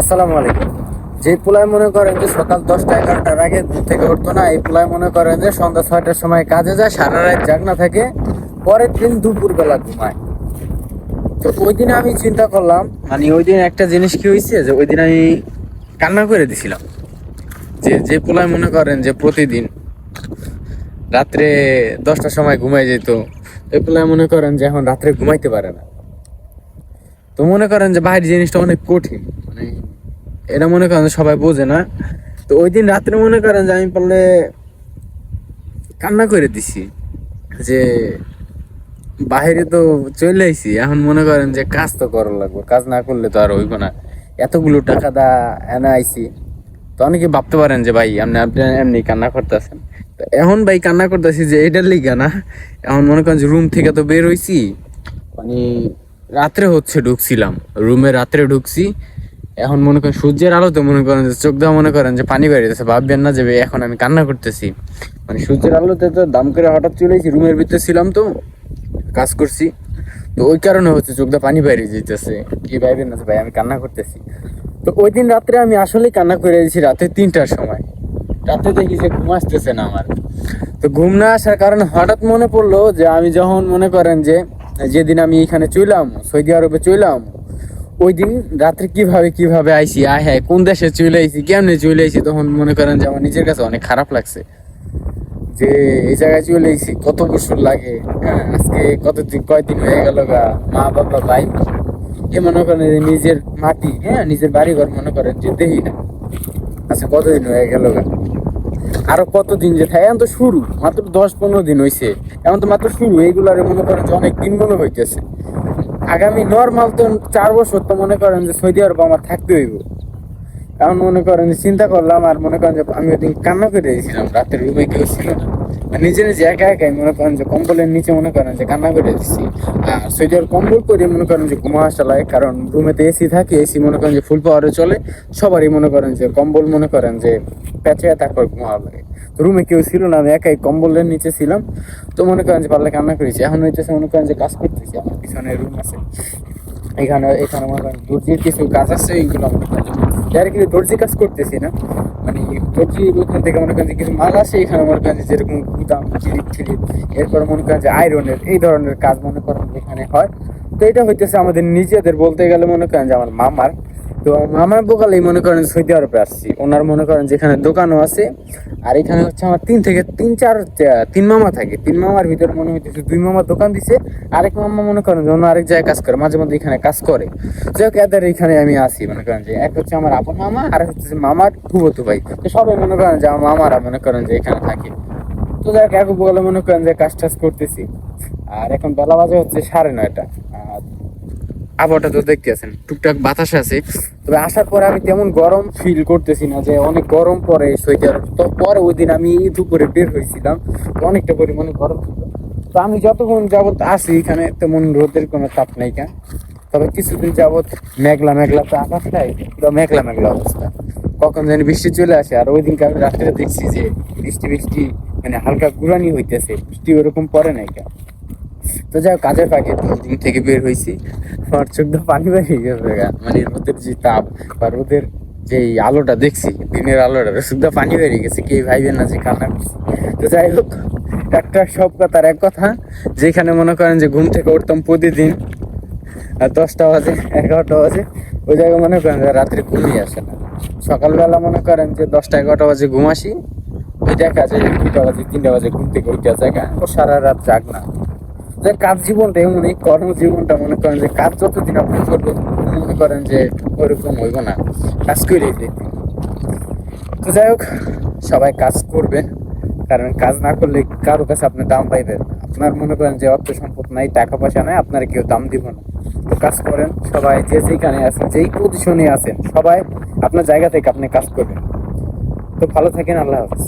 আসসালামু আলাইকুম। যে পোলায় মনে করেন যে সকাল দশটা এগারোটার আগে ঘুম থেকে উঠতো না, এই পোলায় মনে করেন যে সন্ধ্যা ছয়টার সময় কাজে যায়, সারা রাত জাগনা থাকে, পরের দিন দুপুরবেলা ঘুমায়। তো ওই দিন আমি চিন্তা করলাম মানে ওই দিন একটা জিনিস কি হয়েছে যে ওই দিন আমি কান্না করে দিছিলাম। যে যে পোলায় মনে করেন যে প্রতিদিন রাত্রে দশটার সময় ঘুমাই যেত, এই পোলায় মনে করেন যে এখন রাত্রে ঘুমাইতে পারে না। তো মনে করেন যে বাইরের জিনিসটা অনেক কঠিন মানে এটা মনে করেন সবাই বোঝে না। তো ওই দিন রাত্রে মনে করেন যে আমি পারলে কান্না করে দিছি যে বাইরে তো চলে আইছি, এখন মনে করেন যে কাজ তো করা লাগবে, কাজ না করলে তো আর হইব না। এতগুলো টাকা দা এনে আইছি। তো অনেকে ভাবতে পারেন যে ভাই, আপনি আপনি এমনি কান্না করতেছেন। তো এখন ভাই কান্না করতেছি যে এটার লিগা না, এখন মনে করেন যে রুম থেকে তো বের হইছি। মানে রাত্রে হচ্ছে ঢুকছিলাম। রুমে রাত্রে ঢুকছি। এখন মনে করেন সূর্যের আলোতে মনে করেন যে, চোখ দেওয়া মনে করেন যে, পানি বেরিয়েছে। ভাববেন না যে, এখন আমি কান্না করতেছি। মানে সূর্যের আলোতে তো দাম করে হঠাৎ চলে এসেছি রুমের ভিতরে ছিলাম তো, কাজ করছি। তো ওই কারণে হচ্ছে চোখ পানি বেরিয়ে যেতেছে কি ভাইবেন না ভাই, আমি কান্না করতেছি। তো ওই দিন রাত্রে আমি আসলেই কান্না করে দিয়েছি রাতে তিনটার সময়। রাতে দেখি যে ঘুম আসতেছে না আমার। তো ঘুম না আসার কারণে হঠাৎ মনে পড়ল যে, আমি যখন মনে করেন যে যেদিন আমি এখানে চইলাম, সৌদি আরবে চইলাম ওই দিন রাত্রে কীভাবে কীভাবে আইছি, আয় হ্যাঁ কোন দেশে চলে আইছি, কেমনে চলে আইছি, তখন মনে করেন যে আমার নিজের কাছে অনেক খারাপ লাগছে। যে এই জায়গায় চলে আইছি, কত বছর লাগে হ্যাঁ আজকে কত দিন, কয়দিন হয়ে গেল গা, মা, বাবা, ভাই। এ মনে করেন নিজের মাটি হ্যাঁ নিজের বাড়ি ঘর মনে করেন যে দেহি না। আচ্ছা কতদিন হয়ে গেল গা? আরও কতদিন যে থাকে এখন তো শুরু। মাত্র দশ পনেরো দিন হয়েছে এখন তো মাত্র শুরু। এইগুলার মনে করেন যে অনেক দিন মনে হইতেছে। আগামী নর্মাল তো চার বছর তো মনে করেন যে সৌদি আরব আমার থাকতে হইব। কারণ মনে করেন চিন্তা করলাম আর মনে করেন যে আমি ওই দিন কান্না করে দিয়েছিলাম। রাতের রুমে কেউ ছিল না। নিজে নিজে একা একাই মনে করেন যে কম্বলের নিচে মনে করেন যে কান্না করে দিচ্ছি আর আরব কম্বল করে মনে করেন যে ঘুমা আসা লাগে কারণ রুমেতে এসি থাকে এসি মনে করেন যে ফুল পাওয়ারে চলে, সবারই মনে করেন যে কম্বল মনে করেন যে প্যাচে তারপর ঘুমাওয়া লাগে। রুমে কেউ ছিল না, আমি একাই কম্বলের নিচে ছিলাম, তো মনে করেন যে পারলে কান্না করেছি। এখন হইতেছে মনে করেন যে কাজ করতেছি, আমার পিছনে রুম আছে। এখানে এখানে মনে করেন দর্জির কিছু কাজ আছে এইগুলো মনে ডাইরেক্টলি দর্জি কাজ করতেছি না। থেকে মনে করেন যে মনে করেন যেরকম গুদাম এরপর মনে করেন যে আয়রনের এই ধরনের কাজ মনে করেন এখানে হয়। তো এটা আমাদের নিজেদের বলতে গেলে মনে করেন যে আমার মামার তো মামার বোকালেই মনে করেন সৌদি আরবে আসছি। ওনার মনে করেন যেখানে দোকানও আছে, আর এখানে হচ্ছে আমার তিন থেকে তিন চার, তিন মামা থাকে। তিন মামার ভিতরে মনে হইতেছে দুই মামার দোকান দিছে, আরেক মামা মনে করেন যে অন্য আরেক জায়গায় কাজ করে, মাঝে মধ্যে এখানে কাজ করে। যাই হোক, এদের এখানে আমি আসি মনে করেন যে। এক হচ্ছে আমার আপন মামা আর হচ্ছে মামার ফুবতু ভাই। তো সবাই মনে করেন যে আমার মামারা মনে করেন যে এখানে থাকে। তো যাই হোক, এক বলে মনে করেন যে কাজ টাজ করতেছি। আর এখন বেলা বাজে হচ্ছে সাড়ে নয়টা। আবহাওয়াটা তো দেখতে আছেন। টুকটাক বাতাস আছে। তবে আসার পরে আমি তেমন গরম ফিল করতেছি না যে অনেক গরম পরে আরব তো পরে ওই দিন আমি দুপুরে বের হয়েছিলাম। অনেকটা পরিমাণে গরম ছিল। তো আমি যতক্ষণ যাবৎ আসি এখানে তেমন রোদের কোনো তাপ নাই কেন? তবে কিছুদিন যাবৎ মেঘলা মেঘলা তো আকাশটাই পুরো মেঘলা মেঘলা অবস্থা। কখন জানি বৃষ্টি চলে আসে। আর ওই দিনকে আমি রাত্রে দেখছি যে বৃষ্টি বৃষ্টি মানে হালকা গুড়ানি হইতেছে। বৃষ্টি ওরকম পড়ে নাই কেন? তো যাই হোক, কাজের ফাঁকে রুম থেকে বের হয়েছি আমার চোখ পানি বেরিয়ে গেছে। মানে রোদের যে তাপ বা রোদের যে আলোটা দেখছি দিনের আলোটা দিয়ে পানি বেরিয়ে গেছে কে ভাইবে না যে কান্না করছি। তো যাই হোক একটা সব কথার এক কথা যেখানে মনে করেন যে ঘুম থেকে উঠতাম প্রতিদিন দশটা বাজে এগারোটা বাজে ওই জায়গায় মনে করেন যে রাত্রে ঘুমিয়ে আসে না। সকালবেলা মনে করেন যে দশটা এগারোটা বাজে ঘুম আসি ওই দেখা যায় দুটা বাজে তিনটা বাজে ঘুম থেকে উঠে জায়গা ও সারা রাত জাগ না। যে কাজ জীবনটা এমন, এই কর্মজীবনটা মনে করেন যে কাজ যতদিন আপনি করবেন মনে করেন যে ওরকম হইব না। কাজ করে তো যাই হোক, সবাই কাজ করবেন, কারণ কাজ না করলে কারও কাছে আপনি দাম পাইবেন আপনার মনে করেন যে অর্থ সম্পদ নাই, টাকা পয়সা নাই, আপনার কেউ দাম দিব না। তো কাজ করেন, সবাই যে যেখানে আছেন, যেই পজিশনে আছেন, সবাই আপনার জায়গা থেকে আপনি কাজ করবেন। তো ভালো থাকেন, আল্লাহ হাফিজ।